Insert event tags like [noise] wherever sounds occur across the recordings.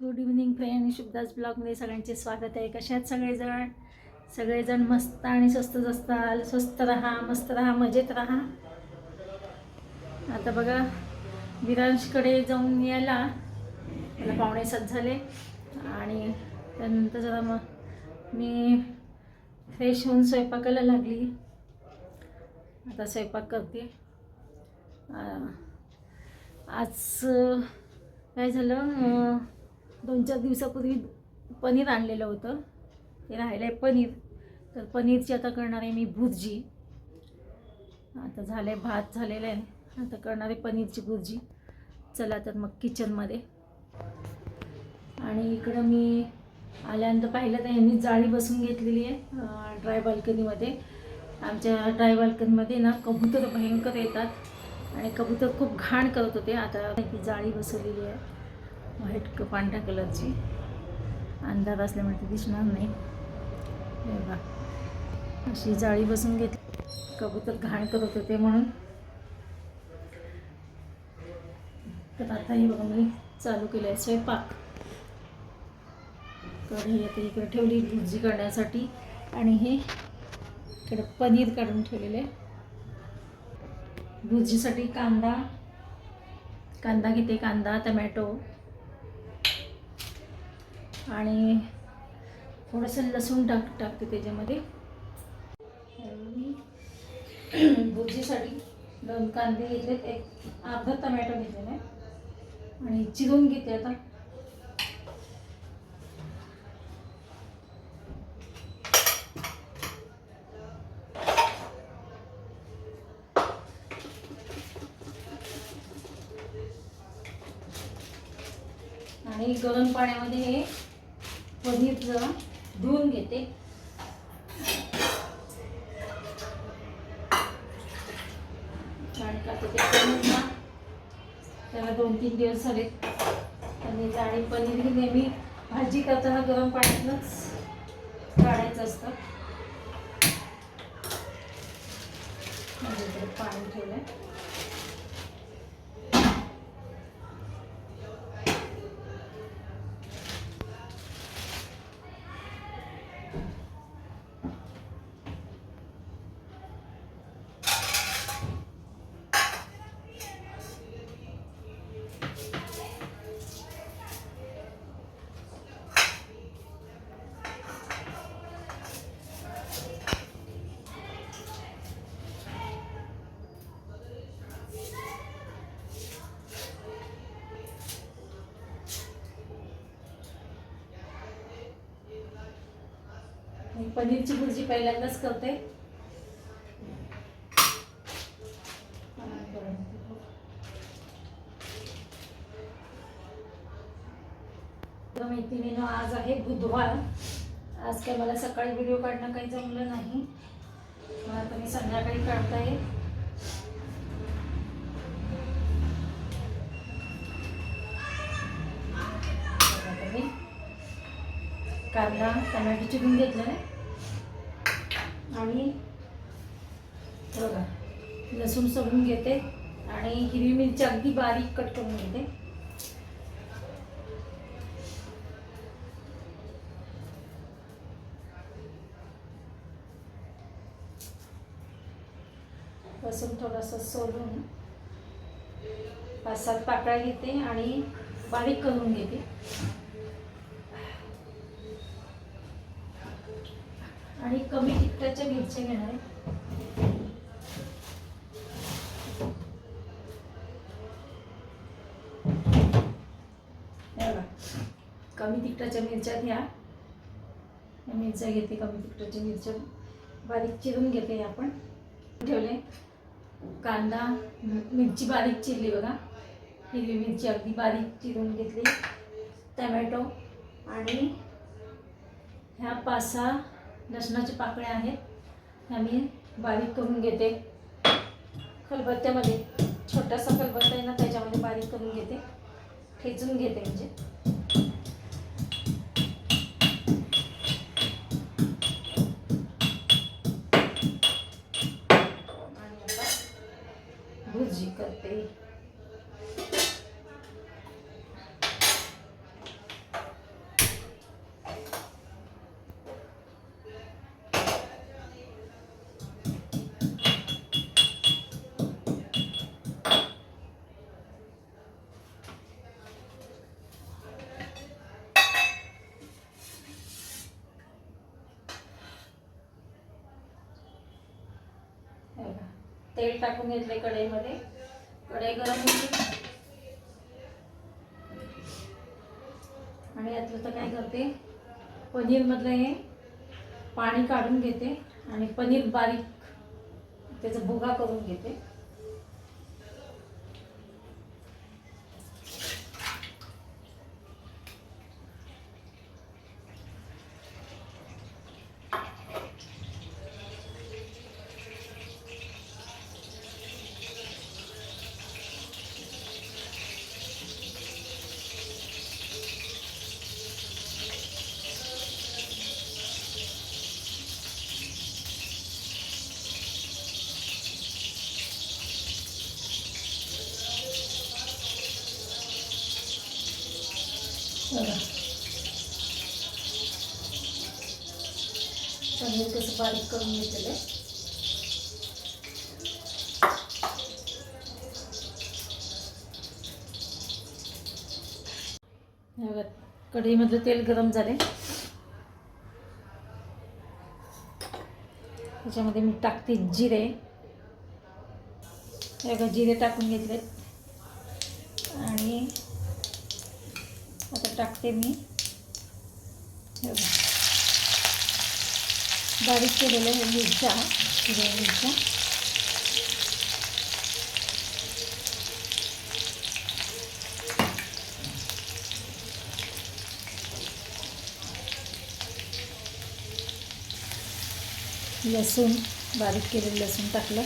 Good evening friend शुभदास ब्लॉगमध्ये सगळ्यांचे स्वागत आहे. कशात सगळेजण? सगळेजण मस्त आणि स्वस्त असताल स्वस्त राहा मस्त राहा मजेत राहा. आता बघा विरांशकडे जाऊन यायला. मला पावणे सात झाले. आणि त्यानंतर जरा मग मी फ्रेश होऊन स्वयंपाकाला लागली. आता स्वयंपाक करते. आज काय झालं? दोन चार दिवसापूर्वी पनीर आणलेलं होतं. ते राहिलं आहे पनीर. तर पनीरची आता करणार आहे मी भुर्जी. आता झालं आहे भात झालेलं आहे. आता करणार आहे पनीरची भुर्जी. चला तर मग किचनमध्ये. आणि इकडं मी आल्यानंतर पाहिलं तर यांनी जाळी बसून घेतलेली आहे ड्राय बाल्कनीमध्ये आमच्या ड्राय बाल्कनीमध्ये ना कबूतर भयंकर येतात. आणि कबूतर खूप घाण करत होते. आता ती जाळी बसवलेली आहे. व्हाईट क पांढऱ्या कलरची. अंधार असल्यामुळे ती दिसणार नाही. हे बघा. अशी जाळी बसून घेतली. कबूतर घाण करत होते म्हणून. तर आता हे बघा मी चालू केलं आहे स्वयंपाक. कढई आता इकडे ठेवली भुर्जी करण्यासाठी. आणि हे इकडे पनीर काढून ठेवलेले आहे. भुर्जीसाठी कांदा. कांदा घेते कांदा टमॅटो. आणि थोडंसं लसूण टाक टाकते त्याच्यामध्ये. आणि [clears throat] भुर्जीसाठी दोन कांदे घेतले एक अर्धा टमॅटो घेतलेला आहे. आणि चिरून घेते आता. आणि गरम पाण्यामध्ये हे पनीर जरा धुवून घेते. छान का ते त्याला दोन तीन दिवस झाले. आणि आणि पनीर ही नेहमी भाजी करताना गरम पाण्यातूनच काढायचं असतं. म्हणजे पाणी पाणी आहे पनीरची भुर्जी पहिल्यांदाच करते. तर मैत्रिणीनं आज आहे बुधवार. आज काय मला सकाळी व्हिडिओ काढणं काही जमलं नाही. मला आता मी संध्याकाळी काढताय. येईल कांदा टमॅटो चिरून घेतलं आहे आणि बघा लसूण सोडून घेते आणि हिरवी मिरची अगदी बारीक कट करून घेते. लसूण थोडंसं सोडून पाच सात पाकळ्या घेते आणि बारीक करून घेते. आणि कमी तिखटाच्या मिरच्या घेणार आहे. हे बघा. कमी तिखटाच्या मिरच्या घ्या. मिरच्या घेते कमी तिखटाच्या मिरच्या. बारीक चिरून घेते आपण. ठेवले. कांदा मिरची बारीक चिरली बघा. हिरवी मिरची अगदी बारीक चिरून घेतली. टमॅटो आणि ह्या पाच सहा लसणाच्या पाकळ्या आहेत. ह्या मी बारीक करून घेते. खलबत्त्यामध्ये छोटासा खलबत्ता आहे ना त्याच्यामध्ये बारीक करून घेते. ठेचून घेते म्हणजे. आणि आता भुर्जी करते. तेल टाकून घेतले कढईमध्ये. कढई गरम होती. आणि यातलं तर काय करते? पनीरमधलं हे पाणी काढून घेते आणि पनीर बारीक त्याचा भुगा करून घेते बघा पनीर कसं बारीक करून घेतलेलं आहे. कढईमधलं तेल गरम झाले त्याच्यामध्ये मी टाकते जिरे. बघा जिरे टाकून घेतले आणि आता टाकते मी. बघा. बारीक केलेल्या हे मिरच्या हिरव्या मिरच्या. लसूण बारीक केलेलं लसूण टाकलं.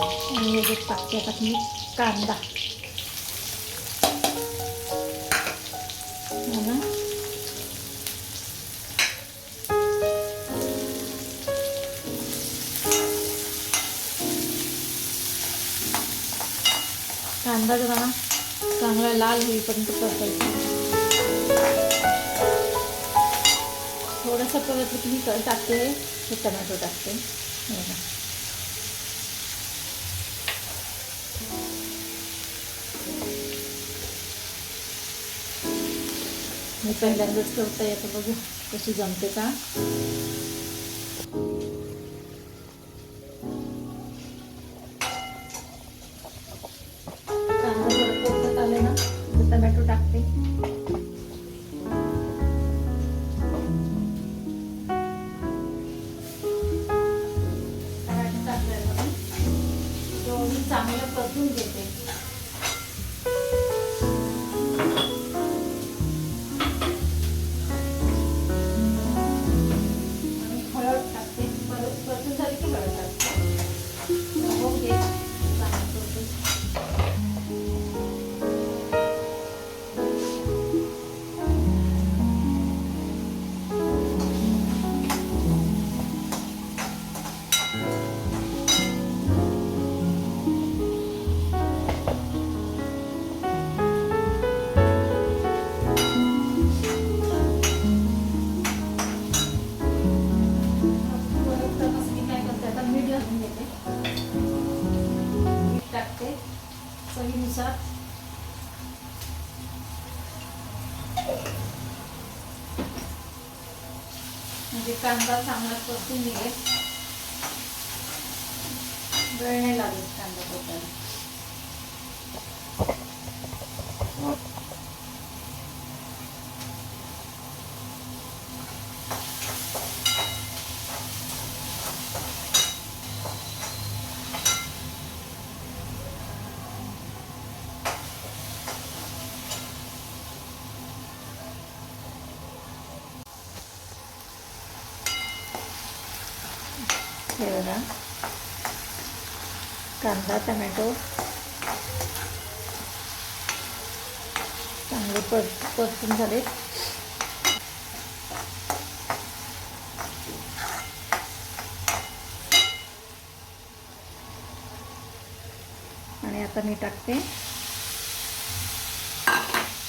आणि याच्यात टाकते आता मी कांदा. हो कांदा जरा चांगला लाल होईपर्यंत परतायचा. थोडंसं परतलं की मी टाकते हे टमॅटो टाकते. मी पहिल्यांदाच करता येतं बघू कशी जमते का. कांदा जरा आले ना तर टमॅटो टाकते. टमॅटो टाकल्यावर तो मी चांगलं परतून घेते. कांदा चांगला परतून निघेल वेळ नाही लागत कांदा परतायला. हे बघा कांदा टमॅटो. चांगले परत परतून झाले आणि आता मी टाकते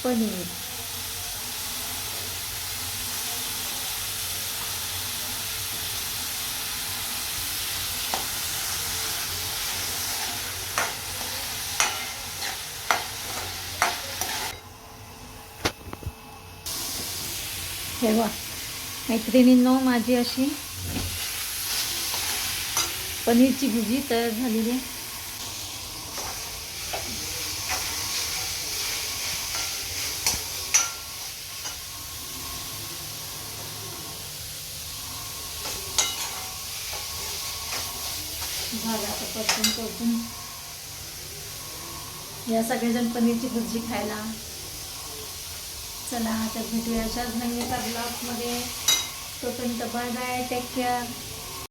पनीर. हे बघा मैत्रिणींनो माझी अशी पनीरची भुजी तयार झालेली आहे. झाला तर परतून परतून या सगळेजण पनीरची भुर्जी खायला. चला आता भेटूया. अशाच नवीन एका ब्लॉगमध्ये तोपर्यंत बाय बाय टेक केअर